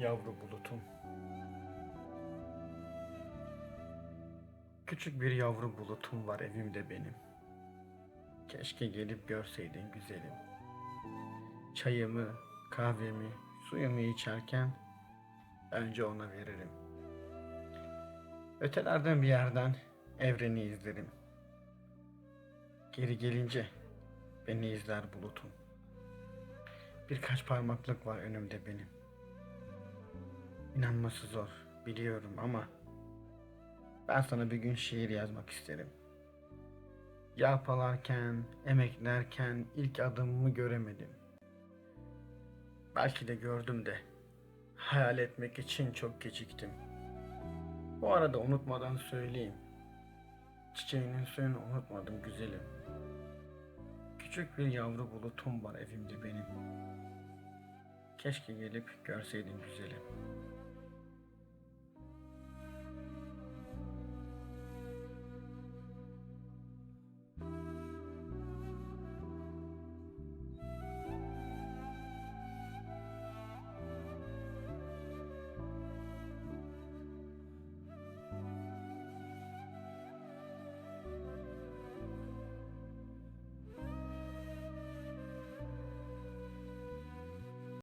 Yavru bulutum. Küçük bir yavru bulutum var evimde benim. Keşke gelip görseydin güzelim. Çayımı, kahvemi, suyumu içerken önce ona veririm. Ötelerden bir yerden evreni izlerim. Geri gelince beni izler bulutum. Birkaç parmaklık var önümde benim. İnanması zor, biliyorum ama ben sana bir gün şiir yazmak isterim. Yalpalarken, emeklerken ilk adımımı göremedim. Belki de gördüm de hayal etmek için çok geciktim. Bu arada unutmadan söyleyeyim. Çiçeğinin suyunu unutmadım güzelim. Küçük bir yavru bulutum var evimde benim. Keşke gelip görseydin güzelim.